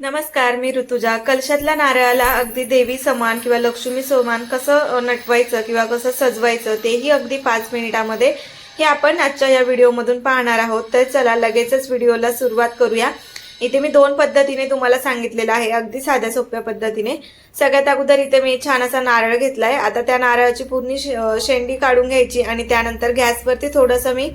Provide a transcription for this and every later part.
नमस्कार मी ऋतुजा. कलशातल्या नारळाला अगदी देवी समान किंवा लक्ष्मी समान कसं नटवायचं किंवा कसं सजवायचं तेही अगदी पाच मिनिटामध्ये हे आपण आजच्या या व्हिडिओमधून पाहणार आहोत. तर चला लगेचच व्हिडिओला सुरुवात करूया. इथे मी दोन पद्धतीने तुम्हाला सांगितलेलं आहे अगदी साध्या सोप्या पद्धतीने. सगळ्यात अगोदर इथे मी छान असा नारळ घेतलाय. आता त्या नारळाची पूर्ण शेंडी काढून घ्यायची आणि त्यानंतर गॅसवरती थोडंसं मी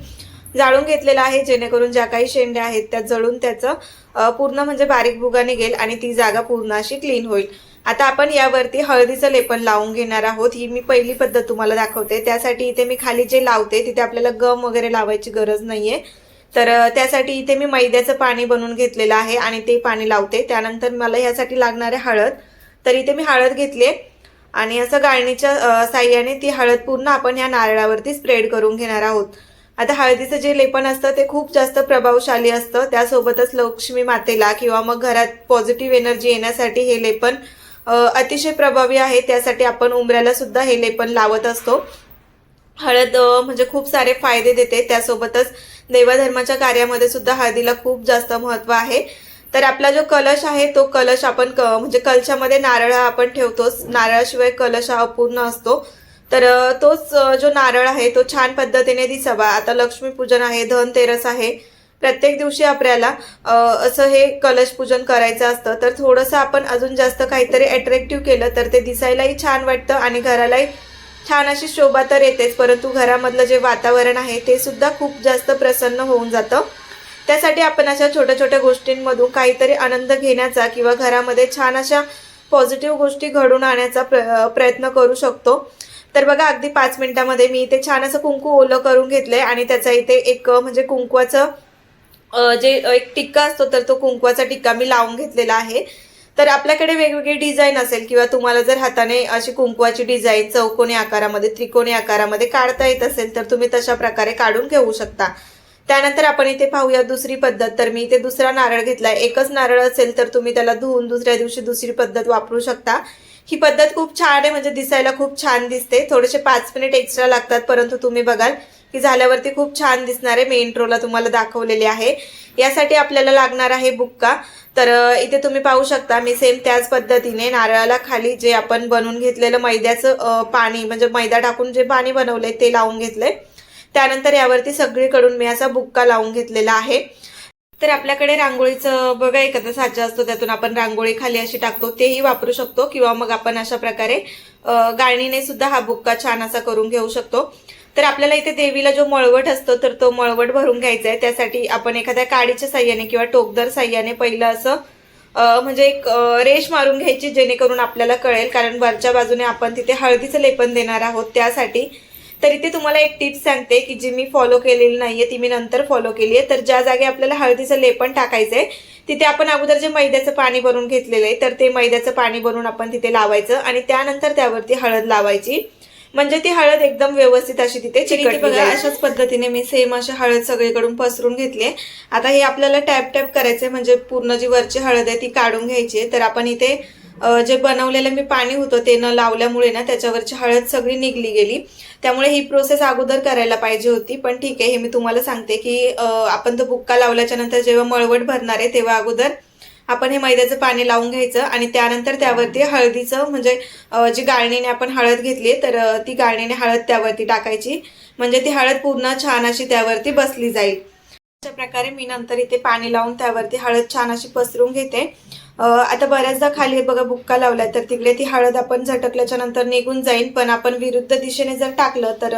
जाळून घेतलेलं आहे जेणेकरून ज्या काही शेंड्या आहेत त्या जळून त्याचं पूर्ण म्हणजे बारीक भुगा निघेल आणि ती जागा पूर्ण अशी क्लीन होईल. आता आपण यावरती हळदीचं लेपन लावून घेणार आहोत. ही मी पहिली पद्धत तुम्हाला दाखवते. त्यासाठी इथे मी खाली जे लावते तिथे आपल्याला गम वगैरे लावायची गरज नाहीये. तर त्यासाठी इथे मी मैद्याचं पाणी बनवून घेतलेलं आहे आणि ते पाणी लावते. त्यानंतर मला यासाठी लागणारे हळद. तर इथे मी हळद घेतली आणि असं गाळणीच्या साह्याने ती हळद पूर्ण आपण या नारळावरती स्प्रेड करून घेणार आहोत. आता हळदीचं जे लेपन असतं ते खूप जास्त प्रभावशाली असतं. त्यासोबतच लक्ष्मी मातेला किंवा मग घरात पॉझिटिव्ह एनर्जी येण्यासाठी हे लेपन अतिशय प्रभावी आहे. त्यासाठी आपण उमऱ्याला सुद्धा हे लेपन लावत असतो. हळद म्हणजे खूप सारे फायदे देते. त्यासोबतच देवाधर्माच्या कार्यामध्ये सुद्धा हळदीला खूप जास्त महत्त्व आहे. तर आपला जो कलश आहे तो कलश आपण क म्हणजे कलशामध्ये नारळ हा आपण ठेवतोच. नारळाशिवाय कलश हा अपूर्ण असतो. तर तोच जो नारळ आहे तो छान पद्धतीने दिसावा. आता लक्ष्मीपूजन आहे धनतेरस आहे प्रत्येक दिवशी आपल्याला असं हे कलश पूजन करायचं असतं. तर थोडंसं आपण अजून जास्त काहीतरी अट्रॅक्टिव्ह केलं तर ते दिसायलाही छान वाटतं आणि घरालाही छान अशी शोभा तर येतेच. परंतु घरामधलं जे वातावरण आहे ते सुद्धा खूप जास्त प्रसन्न होऊन जातं. त्यासाठी आपण अशा छोट्या छोट्या गोष्टींमधून काहीतरी आनंद घेण्याचा किंवा घरामध्ये छान अशा पॉझिटिव्ह गोष्टी घडून आणण्याचा प्र प्रयत्न करू शकतो. तर बघा अगदी पाच मिनिटामध्ये मी इथे छान असं कुंकू ओलं करून घेतलंय आणि त्याचा इथे एक म्हणजे कुंकवाचं जे एक टिक्का असतो तर तो कुंकवाचा टिक्का मी लावून घेतलेला आहे. तर आपल्याकडे वेगवेगळी डिझाईन असेल किंवा तुम्हाला जर हाताने अशी कुंकवाची डिझाईन चौकोनी आकारामध्ये त्रिकोणी आकारामध्ये काढता येत असेल तर तुम्ही तशा प्रकारे काढून घेऊ शकता. त्यानंतर आपण इथे पाहूया दुसरी पद्धत. तर मी इथे दुसरा नारळ घेतलाय. एकच नारळ असेल तर तुम्ही त्याला धुवून दुसऱ्या दिवशी दुसरी पद्धत वापरू शकता. ही पद्धत खूप छान आहे म्हणजे दिसायला खूप छान दिसते. थोडेसे पाच मिनिट एक्स्ट्रा लागतात परंतु तुम्ही बघाल की झाल्यावरती खूप छान दिसणार आहे. मी इंट्रोला तुम्हाला दाखवलेले आहे. यासाठी आपल्याला लागणार आहे बुक्का. तर इथे तुम्ही पाहू शकता मी सेम त्याच पद्धतीने नारळाला खाली जे आपण बनवून घेतलेलं मैद्याचं पाणी म्हणजे मैदा टाकून जे पाणी बनवलंय ते लावून घेतलंय. त्यानंतर यावरती सगळीकडून मी असा बुक्का लावून घेतलेला आहे. तर आपल्याकडे रांगोळीचं बघा एखादा साचा असतो त्यातून आपण रांगोळी खाली अशी टाकतो तेही वापरू शकतो किंवा मग आपण अशा प्रकारे गाळणीने सुद्धा हा बुक्का छान असा करून घेऊ शकतो. तर आपल्याला इथे देवीला जो मळवट असतो तर तो मळवट भरून घ्यायचा आहे त्यासाठी आपण एखाद्या काडीच्या साह्याने किंवा टोकदार साह्याने पहिलं असं म्हणजे एक रेश रेष मारून घ्यायची जेणेकरून आपल्याला कळेल. कारण वरच्या बाजूने आपण तिथे हळदीचं लेपन देणार आहोत त्यासाठी तर इथे तुम्हाला एक टिप्स सांगते की जी मी फॉलो केलेली नाहीये ती मी नंतर फॉलो केली आहे तर ज्या जागी आपल्याला हळदीचं लेपन टाकायचंय तिथे आपण अगोदर जे मैद्याचं पाणी भरून घेतलेलं आहे तर ते मैद्याचं पाणी भरून आपण तिथे लावायचं आणि त्यानंतर त्यावरती हळद लावायची म्हणजे ती हळद एकदम व्यवस्थित अशी तिथे चिकटली बघा अशाच पद्धतीने मी सेम अशी हळद सगळीकडून पसरून घेतली. आता हे आपल्याला टॅप टॅप करायचंय म्हणजे पूर्ण जी वरची हळद आहे ती काढून घ्यायची. तर आपण इथे जे बनवलेलं मी पाणी होतं ते न लावल्यामुळे ना त्याच्यावरची हळद सगळी निघली गेली. त्यामुळे ही प्रोसेस अगोदर करायला पाहिजे होती. पण ठीक आहे हे मी तुम्हाला सांगते की आपण तो बुक्का लावल्याच्या नंतर जेव्हा मळवट भरणार आहे तेव्हा अगोदर आपण हे मैद्याचं पाणी लावून घ्यायचं आणि त्यानंतर त्यावरती हळदीचं म्हणजे जी गाळणीने आपण हळद घेतली तर ती गाळणीने हळद त्यावरती टाकायची. म्हणजे ती हळद पूर्ण छान अशी त्यावरती बसली जाईल. अशा प्रकारे मी नंतर इथे पाणी लावून त्यावरती हळद छान अशी पसरून घेते. आता बऱ्याचदा खाली बघा बुक्का लावलाय तर तिकडे ती हळद आपण झटकल्याच्या नंतर निघून जाईल पण आपण विरुद्ध दिशेने जर टाकलं तर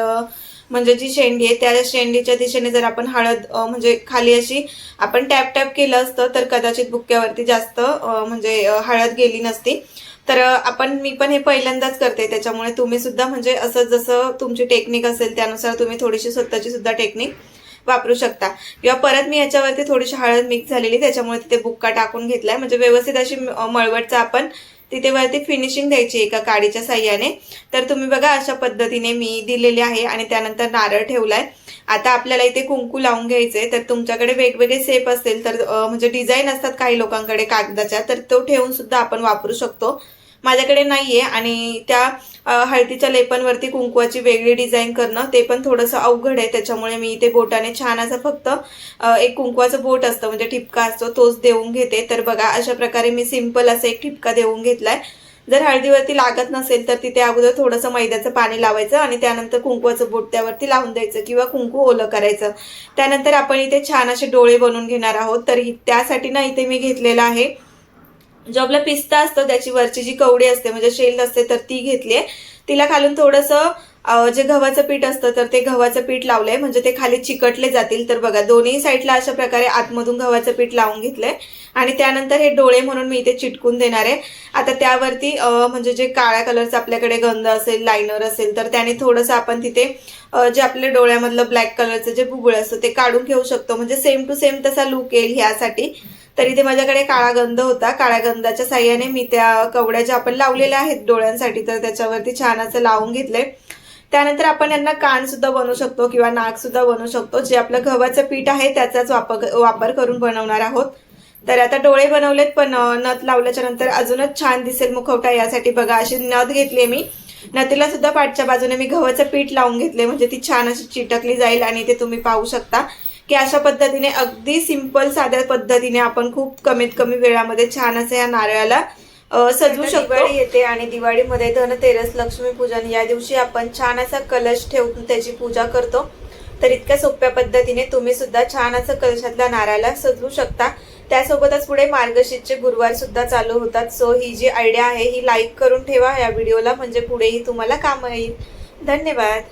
म्हणजे जी शेंडी आहे त्या शेंडीच्या दिशेने जर आपण हळद म्हणजे खाली अशी आपण टॅप टॅप केलं असतं तर कदाचित बुक्क्यावरती जास्त म्हणजे हळद गेली नसती. तर आपण मी पण हे पहिल्यांदाच करते त्याच्यामुळे तुम्ही सुद्धा म्हणजे असं जसं तुमची टेक्निक असेल त्यानुसार तुम्ही थोडीशी स्वतःची सुद्धा टेक्निक वापरू शकता. किंवा परत मी याच्यावरती थोडीशी हळद मिक्स झालेली त्याच्यामुळे तिथे बुक्का टाकून घेतलाय. म्हणजे व्यवस्थित अशी मळवटचा आपण तिथे वरती फिनिशिंग द्यायची एका काडीच्या साह्याने. तर तुम्ही बघा अशा पद्धतीने मी दिलेली आहे आणि त्यानंतर नारळ ठेवलाय. आता आपल्याला इथे कुंकू लावून घ्यायचंय. तर तुमच्याकडे वेगवेगळे सेप असेल तर म्हणजे डिझाईन असतात काही लोकांकडे कागदाच्या तर तो ठेवून सुद्धा आपण वापरू शकतो. माझ्याकडे नाही आहे आणि त्या हळदीच्या लेपनवरती कुंकवाची वेगळी डिझाईन करणं ते पण थोडंसं अवघड आहे. त्याच्यामुळे मी इथे बोटाने छान असं फक्त एक कुंकवाचं बोट असतं म्हणजे ठिपका असतो तोच देऊन घेते. तर बघा अशा प्रकारे मी सिंपल असं एक ठिपका देऊन घेतलाय. जर हळदीवरती लागत नसेल तर तिथे अगोदर थोडंसं मैद्याचं पाणी लावायचं आणि त्यानंतर कुंकवाचं बोट त्यावरती लावून द्यायचं किंवा कुंकू ओलं करायचं. त्यानंतर आपण इथे छान असे डोळे बनवून घेणार आहोत. तर त्यासाठी ना इथे मी घेतलेलं आहे जो आपला पिस्ता असतो त्याची वरची जी कवडी असते म्हणजे शेल असते तर ती घेतली आहे तिला खालून थोडंसं जे गव्हाचं पीठ असतं तर ते गव्हाचं पीठ लावलंय. म्हणजे ते खाली चिकटले जातील. तर बघा दोन्ही साईडला अशा प्रकारे आतमधून गव्हाचं पीठ लावून घेतलंय. आणि त्यानंतर हे डोळे म्हणून मी इथे चिटकून देणार आहे. आता त्यावरती म्हणजे जे काळ्या कलरचं आपल्याकडे गंध असेल लायनर असेल तर त्याने थोडंसं आपण तिथे जे आपल्या डोळ्यामधलं ब्लॅक कलरचं जे बुबुळ असतं ते काढून घेऊ शकतो. म्हणजे सेम टू सेम तसा लुक येईल ह्यासाठी. तर इथे माझ्याकडे काळा गंध होता. काळ्या गंधाच्या साह्याने मी त्या कवड्या ज्या आपण लावलेल्या आहेत डोळ्यांसाठी तर त्याच्यावरती छान असं लावून घेतले. त्यानंतर आपण यांना कान सुद्धा बनवू शकतो किंवा नाक सुद्धा बनवू शकतो. जे आपलं गव्हाचं पीठ आहे त्याचाच वापर वापर करून बनवणार आहोत. तर आता डोळे बनवलेत पण नथ लावल्याच्या नंतर अजूनच छान दिसेल मुखवटा. यासाठी बघा अशी नथ घेतली मी. नथीला सुद्धा पाठच्या बाजूने मी गव्हाचं पीठ लावून घेतले. म्हणजे ती छान अशी चिटकली जाईल आणि ते तुम्ही पाहू शकता. की अशा पद्धतीने अगदी सिंपल साध्या पद्धतीने आपण खूप कमीत कमी वेळामध्ये छान असं या नारळाला सजवू शकतो. दिवाळी येते आणि दिवाळीमध्ये धनतेरस लक्ष्मीपूजन या दिवशी आपण छान असा कलश ठेवून त्याची पूजा करतो. तर इतक्या सोप्या पद्धतीने तुम्ही सुद्धा छान असं कलशातल्या नारळाला सजवू शकता. त्यासोबतच पुढे मार्गशीर्षचे गुरुवार सुद्धा चालू होतात. सो ही जी आयडिया आहे ही लाईक करून ठेवा या व्हिडिओला म्हणजे पुढेही तुम्हाला कामं येईल. धन्यवाद.